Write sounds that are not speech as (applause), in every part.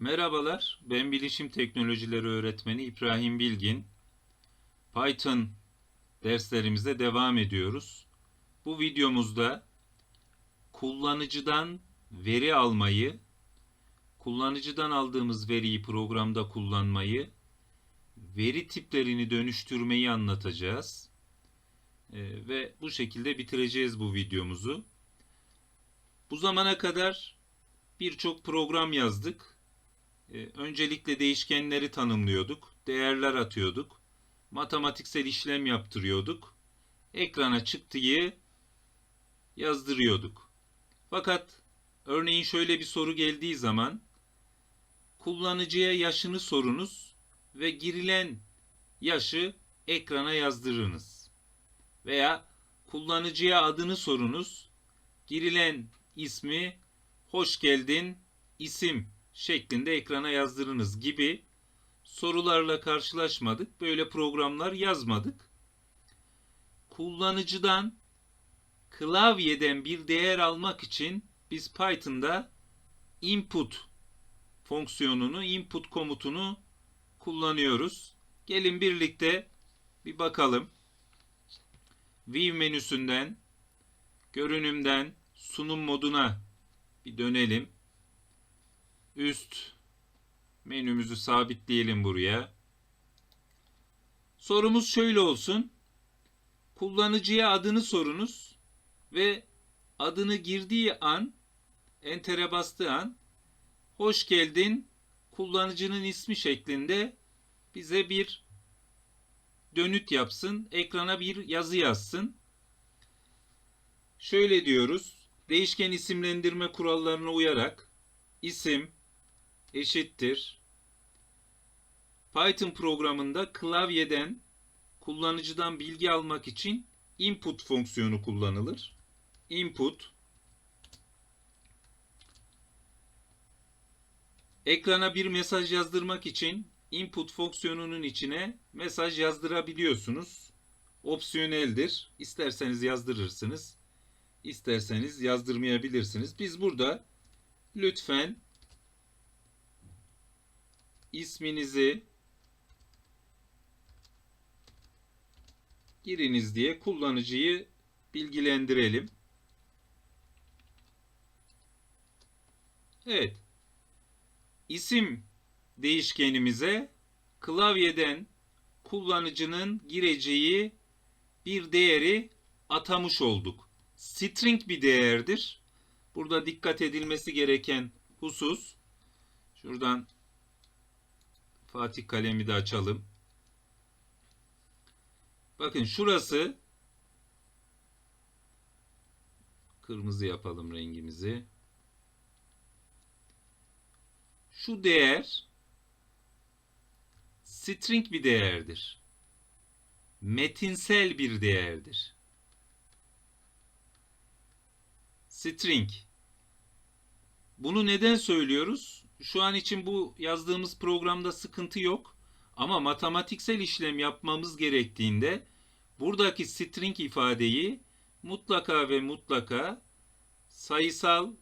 Merhabalar, ben Bilişim Teknolojileri Öğretmeni İbrahim Bilgin. Python derslerimize devam ediyoruz. Bu videomuzda kullanıcıdan veri almayı, kullanıcıdan aldığımız veriyi programda kullanmayı, veri tiplerini dönüştürmeyi anlatacağız. Ee, ve bu şekilde bitireceğiz bu videomuzu. Bu zamana kadar birçok program yazdık. Ee, öncelikle değişkenleri tanımlıyorduk, değerler atıyorduk, matematiksel işlem yaptırıyorduk, ekrana çıktıyı yazdırıyorduk. Fakat örneğin şöyle bir soru geldiği zaman kullanıcıya yaşını sorunuz ve girilen yaşı ekrana yazdırınız. Veya kullanıcıya adını sorunuz, girilen ismi hoş geldin isim şeklinde ekrana yazdırınız gibi sorularla karşılaşmadık. Böyle programlar yazmadık. Kullanıcıdan klavyeden bir değer almak için biz Python'da input fonksiyonunu, input komutunu kullanıyoruz. Gelin birlikte bir bakalım. View menüsünden, görünümden sunum moduna bir dönelim üst menümüzü sabitleyelim buraya. Sorumuz şöyle olsun. Kullanıcıya adını sorunuz ve adını girdiği an enter'e bastığı an hoş geldin kullanıcının ismi şeklinde bize bir dönüt yapsın. Ekrana bir yazı yazsın. Şöyle diyoruz. Değişken isimlendirme kurallarına uyarak isim eşittir. Python programında klavyeden kullanıcıdan bilgi almak için input fonksiyonu kullanılır. Input Ekrana bir mesaj yazdırmak için input fonksiyonunun içine mesaj yazdırabiliyorsunuz. Opsiyoneldir. İsterseniz yazdırırsınız. İsterseniz yazdırmayabilirsiniz. Biz burada lütfen isminizi giriniz diye kullanıcıyı bilgilendirelim. Evet. İsim değişkenimize klavyeden kullanıcının gireceği bir değeri atamış olduk. String bir değerdir. Burada dikkat edilmesi gereken husus şuradan Fatih kalemi de açalım. Bakın şurası kırmızı yapalım rengimizi. Şu değer string bir değerdir. Metinsel bir değerdir. String. Bunu neden söylüyoruz? Şu an için bu yazdığımız programda sıkıntı yok. Ama matematiksel işlem yapmamız gerektiğinde buradaki string ifadeyi mutlaka ve mutlaka sayısal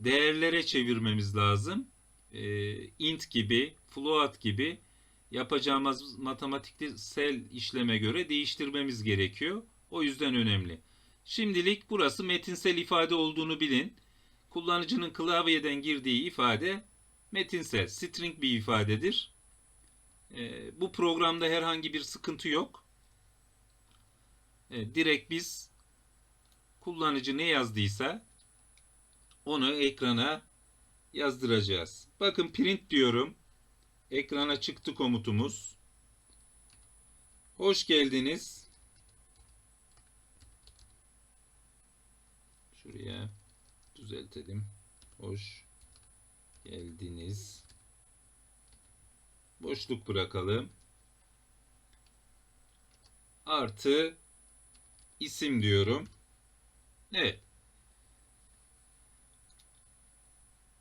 değerlere çevirmemiz lazım. Ee, int gibi, float gibi yapacağımız matematiksel işleme göre değiştirmemiz gerekiyor. O yüzden önemli. Şimdilik burası metinsel ifade olduğunu bilin. Kullanıcının klavyeden girdiği ifade metinsel, string bir ifadedir. E, bu programda herhangi bir sıkıntı yok. E, direkt biz kullanıcı ne yazdıysa onu ekrana yazdıracağız. Bakın print diyorum. Ekrana çıktı komutumuz. Hoş geldiniz. Şuraya düzeltelim. Hoş geldiniz. Boşluk bırakalım. Artı isim diyorum. Evet.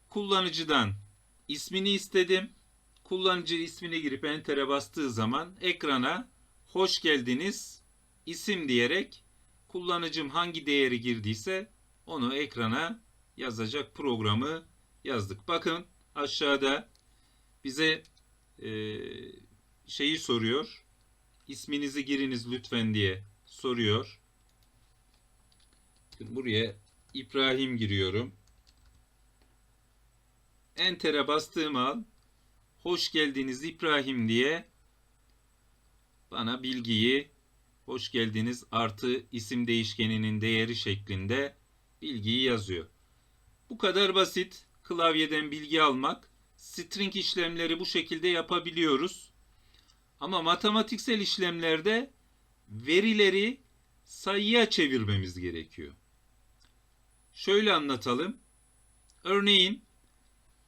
Kullanıcıdan ismini istedim. Kullanıcı ismini girip enter'e bastığı zaman ekrana hoş geldiniz isim diyerek kullanıcım hangi değeri girdiyse onu ekrana yazacak programı yazdık. Bakın aşağıda bize e, şeyi soruyor. İsminizi giriniz lütfen diye soruyor. Buraya İbrahim giriyorum. Enter'e bastığım an hoş geldiniz İbrahim diye bana bilgiyi hoş geldiniz artı isim değişkeninin değeri şeklinde bilgiyi yazıyor. Bu kadar basit. Klavyeden bilgi almak. String işlemleri bu şekilde yapabiliyoruz. Ama matematiksel işlemlerde verileri sayıya çevirmemiz gerekiyor. Şöyle anlatalım. Örneğin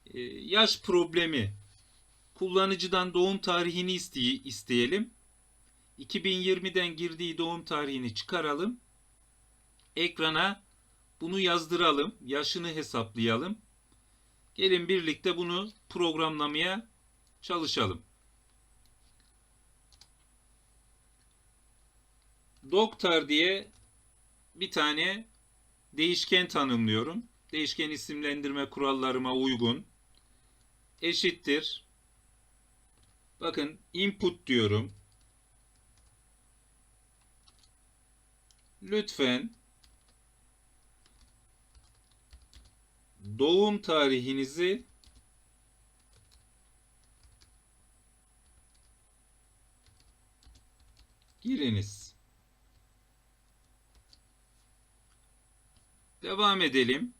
e, yaş problemi kullanıcıdan doğum tarihini isteyelim. 2020'den girdiği doğum tarihini çıkaralım. Ekrana bunu yazdıralım. Yaşını hesaplayalım. Gelin birlikte bunu programlamaya çalışalım. Doktor diye bir tane değişken tanımlıyorum. Değişken isimlendirme kurallarıma uygun. Eşittir. Bakın input diyorum. Lütfen doğum tarihinizi giriniz. Devam edelim.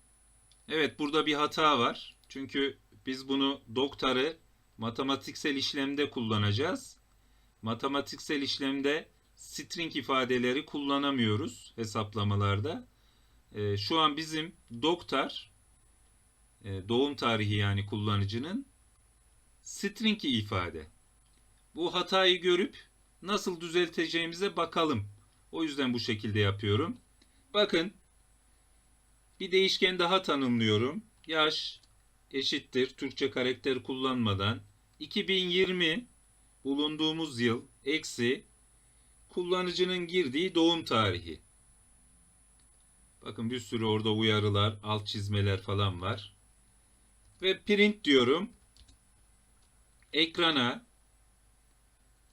Evet burada bir hata var. Çünkü biz bunu doktarı matematiksel işlemde kullanacağız. Matematiksel işlemde string ifadeleri kullanamıyoruz hesaplamalarda. E, şu an bizim doktor e, doğum tarihi yani kullanıcının string ifade. Bu hatayı görüp nasıl düzelteceğimize bakalım. O yüzden bu şekilde yapıyorum. Bakın bir değişken daha tanımlıyorum. Yaş eşittir Türkçe karakter kullanmadan 2020 bulunduğumuz yıl eksi kullanıcının girdiği doğum tarihi. Bakın bir sürü orada uyarılar, alt çizmeler falan var. Ve print diyorum. Ekrana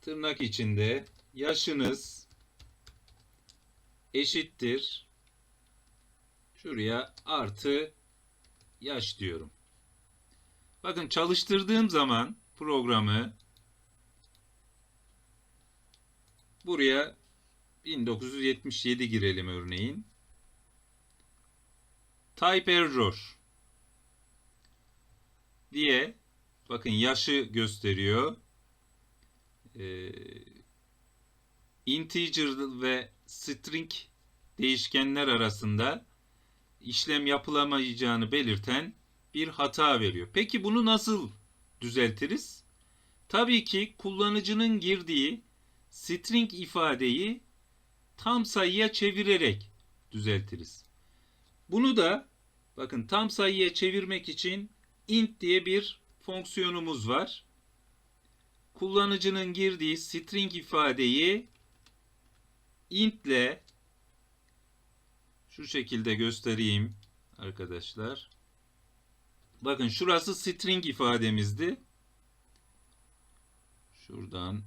tırnak içinde yaşınız eşittir. Şuraya artı yaş diyorum. Bakın çalıştırdığım zaman programı buraya 1977 girelim örneğin. Type error diye bakın yaşı gösteriyor. Ee, integer ve string değişkenler arasında işlem yapılamayacağını belirten bir hata veriyor. Peki bunu nasıl düzeltiriz? Tabii ki kullanıcının girdiği string ifadeyi tam sayıya çevirerek düzeltiriz. Bunu da bakın tam sayıya çevirmek için int diye bir fonksiyonumuz var. Kullanıcının girdiği string ifadeyi int ile şu şekilde göstereyim arkadaşlar. Bakın şurası string ifademizdi. Şuradan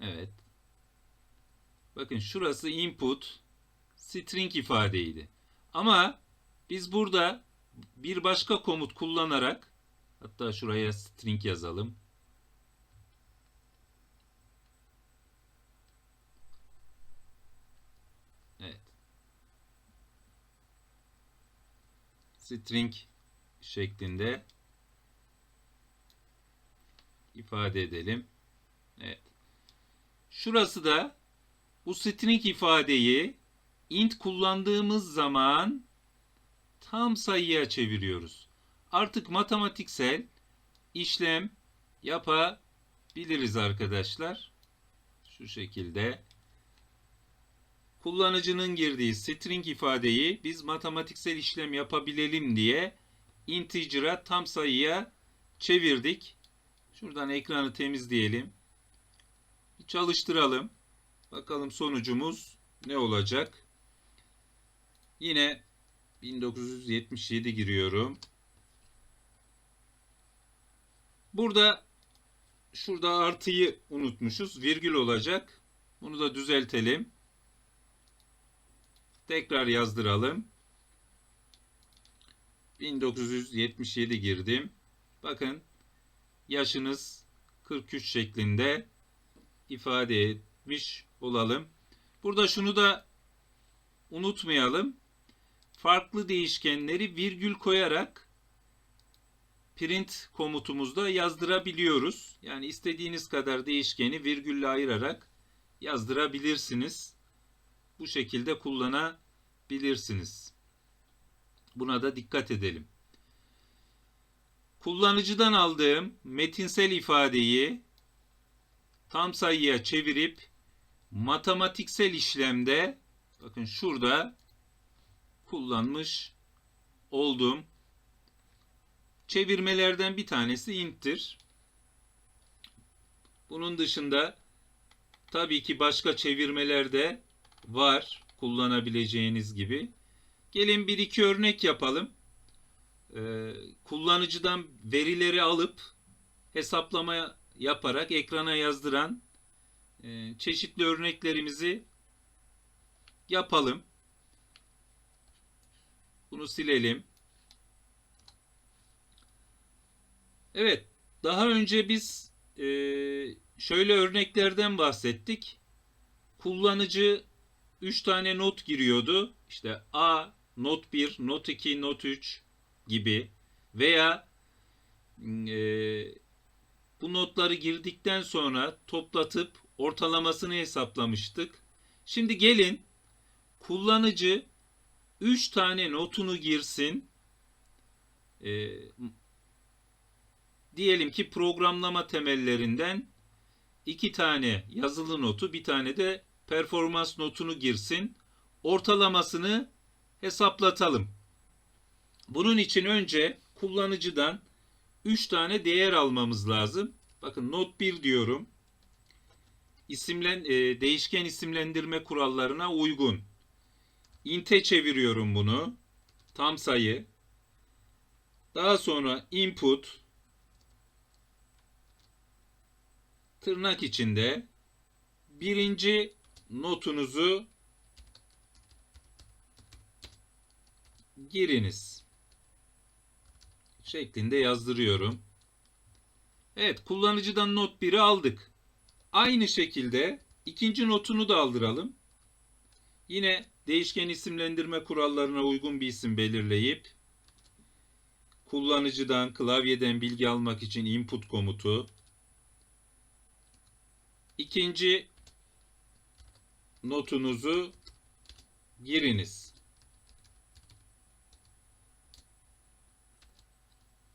Evet. Bakın şurası input string ifadeydi. Ama biz burada bir başka komut kullanarak hatta şuraya string yazalım. Evet. String şeklinde ifade edelim. Evet. Şurası da bu string ifadeyi int kullandığımız zaman tam sayıya çeviriyoruz. Artık matematiksel işlem yapabiliriz arkadaşlar. Şu şekilde kullanıcının girdiği string ifadeyi biz matematiksel işlem yapabilelim diye integer'a tam sayıya çevirdik. Şuradan ekranı temizleyelim. Çalıştıralım. Bakalım sonucumuz ne olacak? Yine 1977 giriyorum. Burada şurada artıyı unutmuşuz. Virgül olacak. Bunu da düzeltelim. Tekrar yazdıralım. 1977 girdim. Bakın yaşınız 43 şeklinde ifade etmiş olalım. Burada şunu da unutmayalım. Farklı değişkenleri virgül koyarak print komutumuzda yazdırabiliyoruz. Yani istediğiniz kadar değişkeni virgülle ayırarak yazdırabilirsiniz. Bu şekilde kullanabilirsiniz. Buna da dikkat edelim. Kullanıcıdan aldığım metinsel ifadeyi tam sayıya çevirip matematiksel işlemde bakın şurada kullanmış oldum. Çevirmelerden bir tanesi int'tir. Bunun dışında tabii ki başka çevirmeler de var kullanabileceğiniz gibi. Gelin bir iki örnek yapalım. Ee, kullanıcıdan verileri alıp hesaplama yaparak ekrana yazdıran e, çeşitli örneklerimizi yapalım. Bunu silelim. Evet, daha önce biz e, şöyle örneklerden bahsettik. Kullanıcı 3 tane not giriyordu. İşte A, not 1, not 2, not 3 gibi veya e, bu notları girdikten sonra toplatıp ortalamasını hesaplamıştık. Şimdi gelin kullanıcı 3 tane notunu girsin. E, diyelim ki programlama temellerinden 2 tane yazılı notu, bir tane de performans notunu girsin. Ortalamasını hesaplatalım. Bunun için önce kullanıcıdan 3 tane değer almamız lazım. Bakın not 1 diyorum. İsimlen, e, değişken isimlendirme kurallarına uygun. Int'e çeviriyorum bunu. Tam sayı. Daha sonra input tırnak içinde birinci notunuzu giriniz şeklinde yazdırıyorum. Evet kullanıcıdan not 1'i aldık. Aynı şekilde ikinci notunu da aldıralım. Yine değişken isimlendirme kurallarına uygun bir isim belirleyip kullanıcıdan klavyeden bilgi almak için input komutu ikinci notunuzu giriniz.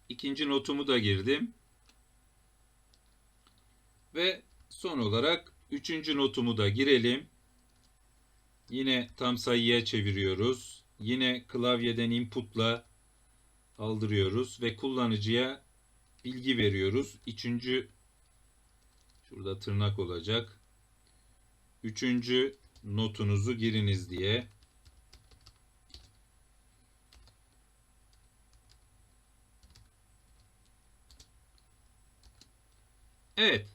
İkinci notumu da girdim. Ve son olarak üçüncü notumu da girelim. Yine tam sayıya çeviriyoruz. Yine klavyeden inputla aldırıyoruz ve kullanıcıya bilgi veriyoruz. Üçüncü şurada tırnak olacak. Üçüncü notunuzu giriniz diye. Evet.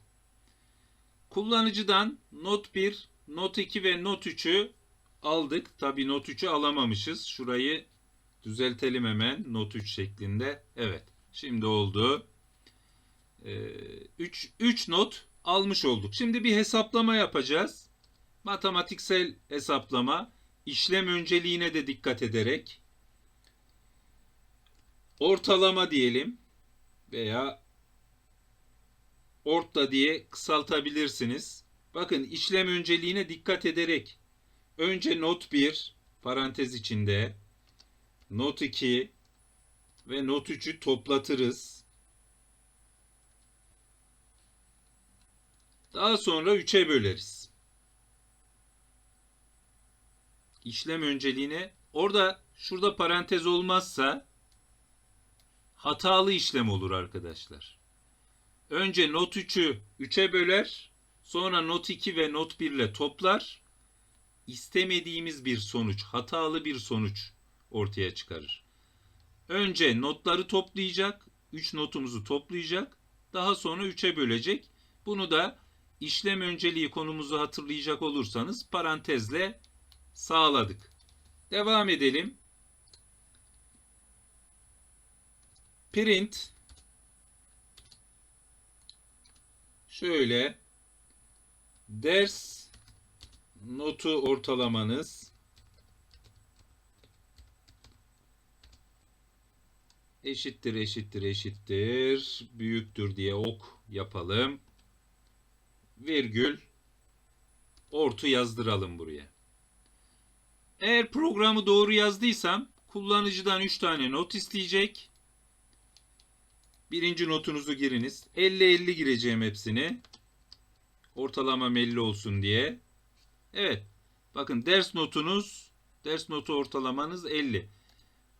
Kullanıcıdan not 1, not 2 ve not 3'ü aldık. Tabi not 3'ü alamamışız. Şurayı düzeltelim hemen. Not 3 şeklinde. Evet. Şimdi oldu. 3 ee, 3 not almış olduk. Şimdi bir hesaplama yapacağız. Matematiksel hesaplama. işlem önceliğine de dikkat ederek ortalama diyelim veya orta diye kısaltabilirsiniz. Bakın işlem önceliğine dikkat ederek önce not 1 parantez içinde not 2 ve not 3'ü toplatırız. Daha sonra 3'e böleriz. İşlem önceliğine orada şurada parantez olmazsa hatalı işlem olur arkadaşlar. Önce not 3'ü 3'e böler, sonra not 2 ve not 1 ile toplar. İstemediğimiz bir sonuç, hatalı bir sonuç ortaya çıkarır. Önce notları toplayacak, 3 notumuzu toplayacak. Daha sonra 3'e bölecek. Bunu da işlem önceliği konumuzu hatırlayacak olursanız parantezle sağladık. Devam edelim. Print şöyle ders notu ortalamanız eşittir eşittir eşittir büyüktür diye ok yapalım. Virgül ortu yazdıralım buraya. Eğer programı doğru yazdıysam kullanıcıdan 3 tane not isteyecek. Birinci notunuzu giriniz. 50-50 gireceğim hepsini. Ortalamam 50 olsun diye. Evet. Bakın ders notunuz, ders notu ortalamanız 50.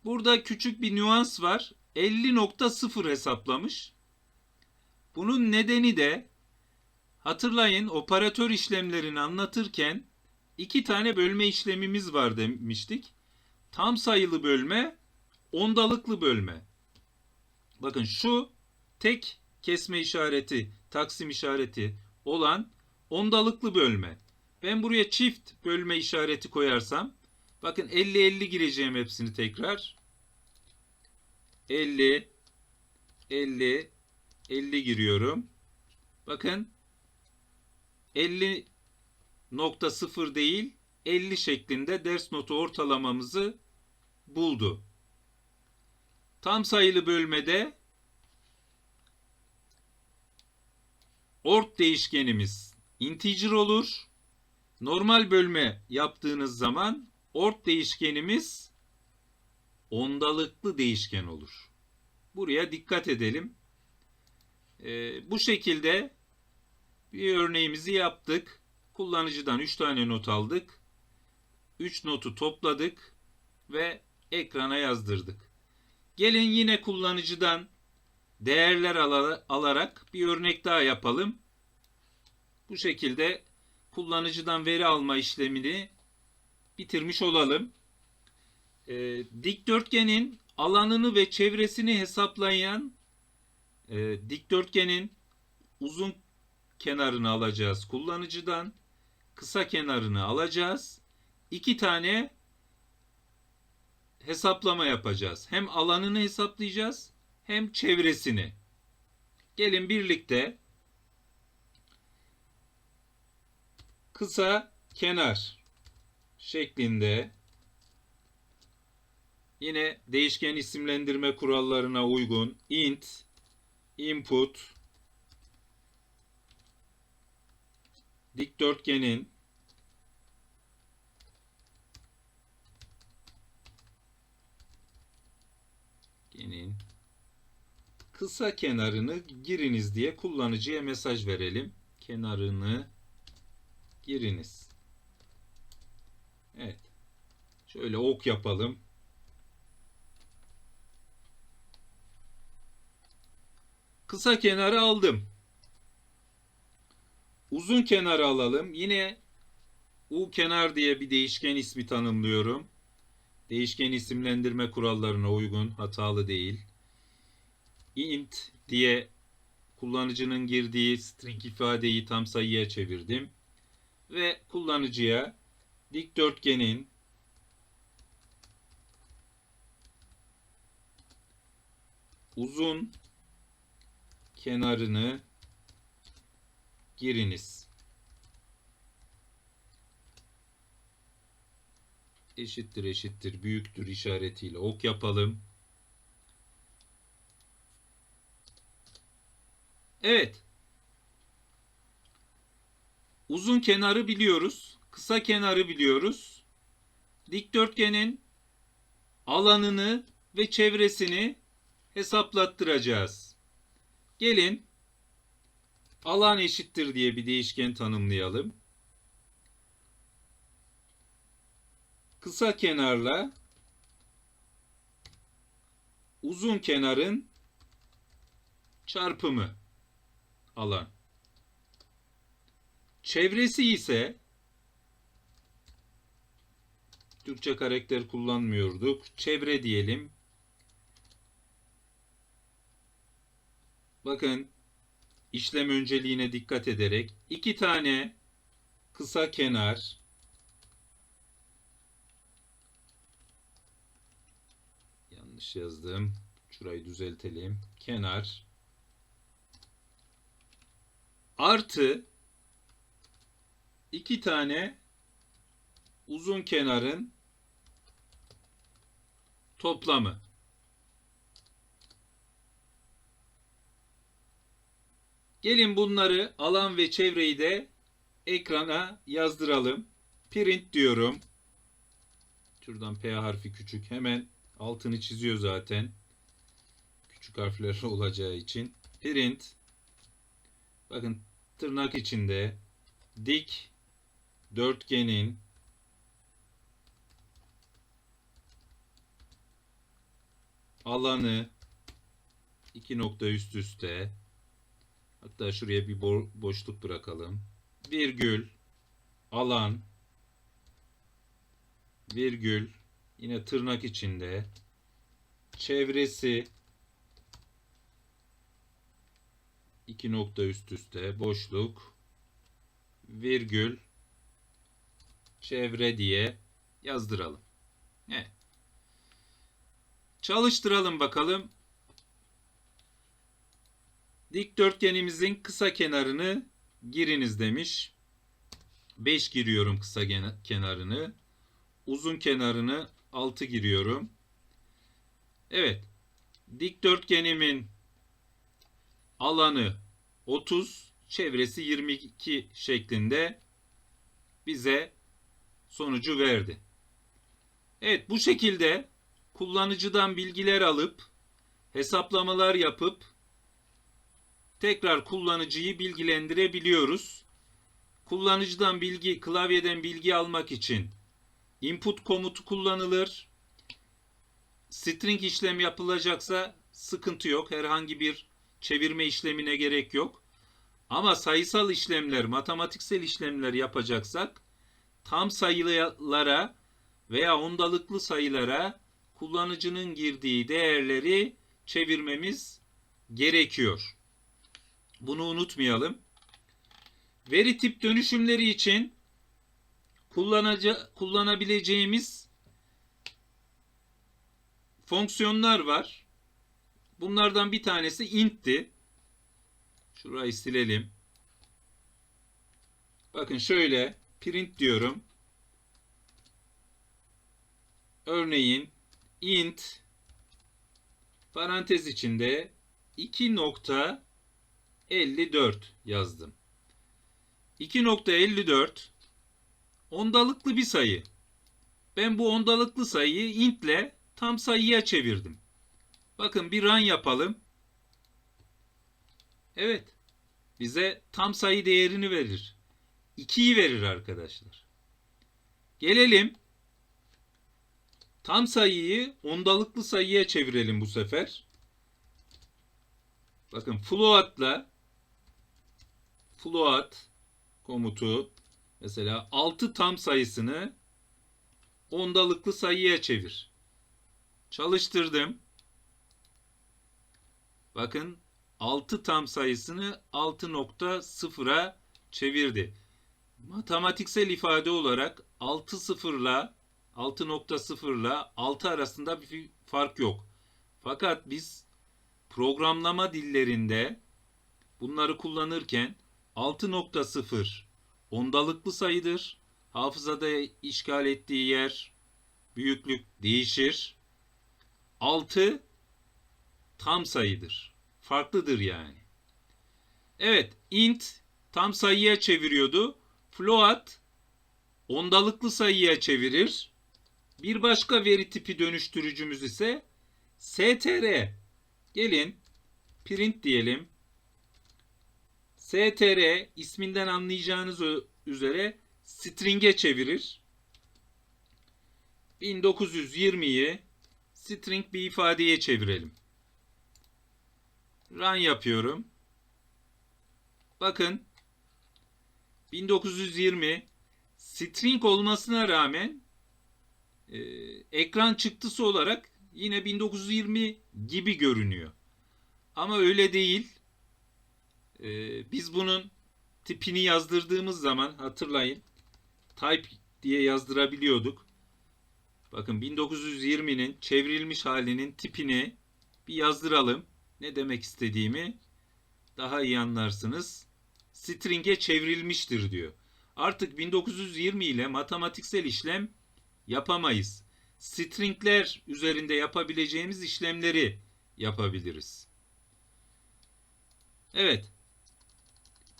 Burada küçük bir nüans var. 50.0 hesaplamış. Bunun nedeni de hatırlayın operatör işlemlerini anlatırken iki tane bölme işlemimiz var demiştik. Tam sayılı bölme, ondalıklı bölme. Bakın şu tek kesme işareti, taksim işareti olan ondalıklı bölme. Ben buraya çift bölme işareti koyarsam bakın 50-50 gireceğim hepsini tekrar. 50 50 50 giriyorum. Bakın 50.0 değil 50 şeklinde ders notu ortalamamızı buldu. Tam sayılı bölmede ort değişkenimiz integer olur. Normal bölme yaptığınız zaman ort değişkenimiz ondalıklı değişken olur. Buraya dikkat edelim. Ee, bu şekilde bir örneğimizi yaptık. Kullanıcıdan 3 tane not aldık. 3 notu topladık ve ekrana yazdırdık. Gelin yine kullanıcıdan değerler alarak bir örnek daha yapalım. Bu şekilde kullanıcıdan veri alma işlemini bitirmiş olalım. E, dikdörtgenin alanını ve çevresini hesaplayan e, dikdörtgenin uzun kenarını alacağız kullanıcıdan. Kısa kenarını alacağız. İki tane hesaplama yapacağız. Hem alanını hesaplayacağız hem çevresini. Gelin birlikte kısa kenar şeklinde yine değişken isimlendirme kurallarına uygun int input dikdörtgenin dikdörtgenin kısa kenarını giriniz diye kullanıcıya mesaj verelim. Kenarını giriniz. Evet. Şöyle ok yapalım. Kısa kenarı aldım. Uzun kenarı alalım. Yine u kenar diye bir değişken ismi tanımlıyorum. Değişken isimlendirme kurallarına uygun, hatalı değil. int diye kullanıcının girdiği string ifadeyi tam sayıya çevirdim ve kullanıcıya dikdörtgenin uzun kenarını giriniz. Eşittir eşittir büyüktür işaretiyle ok yapalım. Evet. Uzun kenarı biliyoruz. Kısa kenarı biliyoruz. Dikdörtgenin alanını ve çevresini hesaplattıracağız. Gelin alan eşittir diye bir değişken tanımlayalım. Kısa kenarla uzun kenarın çarpımı alan. Çevresi ise Türkçe karakter kullanmıyorduk. Çevre diyelim. Bakın işlem önceliğine dikkat ederek iki tane kısa kenar yanlış yazdım. Şurayı düzeltelim. Kenar artı iki tane uzun kenarın toplamı. Gelin bunları alan ve çevreyi de ekrana yazdıralım. Print diyorum. Şuradan P harfi küçük. Hemen altını çiziyor zaten. Küçük harfler (laughs) olacağı için. Print. Bakın tırnak içinde dik dörtgenin alanı iki nokta üst üste hatta şuraya bir bo- boşluk bırakalım. Virgül alan virgül yine tırnak içinde çevresi iki nokta üst üste boşluk virgül çevre diye yazdıralım. Evet. Çalıştıralım bakalım. Dikdörtgenimizin kısa kenarını giriniz demiş. 5 giriyorum kısa kenarını. Uzun kenarını 6 giriyorum. Evet. Dikdörtgenimin alanı 30, çevresi 22 şeklinde bize sonucu verdi. Evet bu şekilde kullanıcıdan bilgiler alıp hesaplamalar yapıp tekrar kullanıcıyı bilgilendirebiliyoruz. Kullanıcıdan bilgi, klavyeden bilgi almak için input komutu kullanılır. String işlem yapılacaksa sıkıntı yok. Herhangi bir çevirme işlemine gerek yok. Ama sayısal işlemler, matematiksel işlemler yapacaksak tam sayılara veya ondalıklı sayılara kullanıcının girdiği değerleri çevirmemiz gerekiyor. Bunu unutmayalım. Veri tip dönüşümleri için kullanabileceğimiz fonksiyonlar var. Bunlardan bir tanesi int'ti. Şurayı silelim. Bakın şöyle print diyorum. Örneğin int parantez içinde 2.54 yazdım. 2.54 ondalıklı bir sayı. Ben bu ondalıklı sayıyı int ile tam sayıya çevirdim. Bakın bir run yapalım. Evet. Bize tam sayı değerini verir. 2'yi verir arkadaşlar. Gelelim. Tam sayıyı ondalıklı sayıya çevirelim bu sefer. Bakın float'la float komutu mesela 6 tam sayısını ondalıklı sayıya çevir. Çalıştırdım. Bakın 6 tam sayısını 6.0'a çevirdi. Matematiksel ifade olarak 6 sıfırla 6.0 ile 6 arasında bir fark yok. Fakat biz programlama dillerinde bunları kullanırken 6.0 ondalıklı sayıdır. Hafızada işgal ettiği yer, büyüklük değişir. 6 tam sayıdır. Farklıdır yani. Evet, int tam sayıya çeviriyordu. Float ondalıklı sayıya çevirir. Bir başka veri tipi dönüştürücümüz ise str. Gelin print diyelim. str isminden anlayacağınız üzere string'e çevirir. 1920'yi string bir ifadeye çevirelim. Run yapıyorum. Bakın 1920 string olmasına rağmen e, ekran çıktısı olarak yine 1920 gibi görünüyor. Ama öyle değil. Ee, biz bunun tipini yazdırdığımız zaman hatırlayın type diye yazdırabiliyorduk. Bakın 1920'nin çevrilmiş halinin tipini bir yazdıralım. Ne demek istediğimi daha iyi anlarsınız. String'e çevrilmiştir diyor. Artık 1920 ile matematiksel işlem yapamayız. Stringler üzerinde yapabileceğimiz işlemleri yapabiliriz. Evet.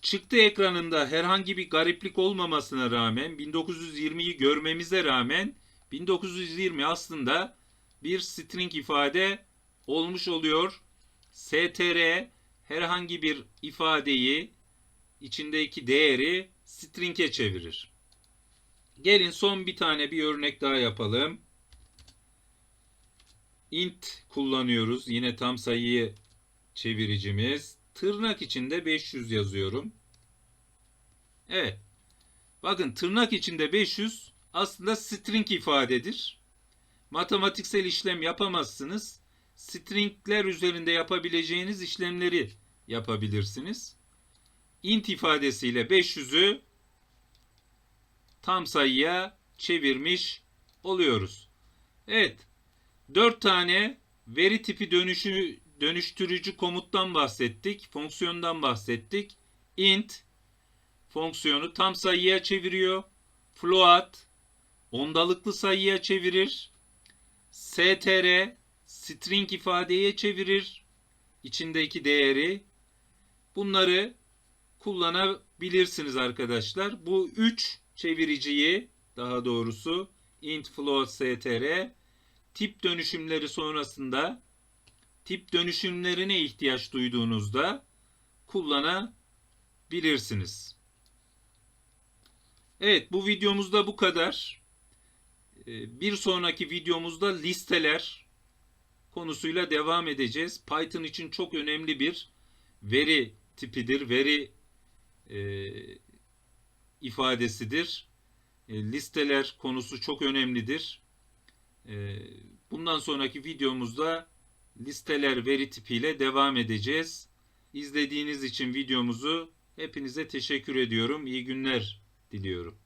Çıktı ekranında herhangi bir gariplik olmamasına rağmen 1920'yi görmemize rağmen 1920 aslında bir string ifade olmuş oluyor. str herhangi bir ifadeyi içindeki değeri string'e çevirir. Gelin son bir tane bir örnek daha yapalım. int kullanıyoruz. Yine tam sayıyı çeviricimiz. Tırnak içinde 500 yazıyorum. Evet. Bakın tırnak içinde 500 aslında string ifadedir. Matematiksel işlem yapamazsınız. Stringler üzerinde yapabileceğiniz işlemleri yapabilirsiniz. İnt ifadesiyle 500'ü tam sayıya çevirmiş oluyoruz. Evet. 4 tane veri tipi dönüşü dönüştürücü komuttan bahsettik. Fonksiyondan bahsettik. int fonksiyonu tam sayıya çeviriyor. Float ondalıklı sayıya çevirir. str string ifadeye çevirir. içindeki değeri. Bunları kullanabilirsiniz arkadaşlar. Bu üç çeviriciyi daha doğrusu int float str tip dönüşümleri sonrasında tip dönüşümlerine ihtiyaç duyduğunuzda kullanabilirsiniz. Evet bu videomuzda bu kadar. Ee, Bir sonraki videomuzda listeler konusuyla devam edeceğiz. Python için çok önemli bir veri tipidir, veri e, ifadesidir. E, listeler konusu çok önemlidir. E, bundan sonraki videomuzda listeler veri tipiyle devam edeceğiz. İzlediğiniz için videomuzu hepinize teşekkür ediyorum. İyi günler diliyorum.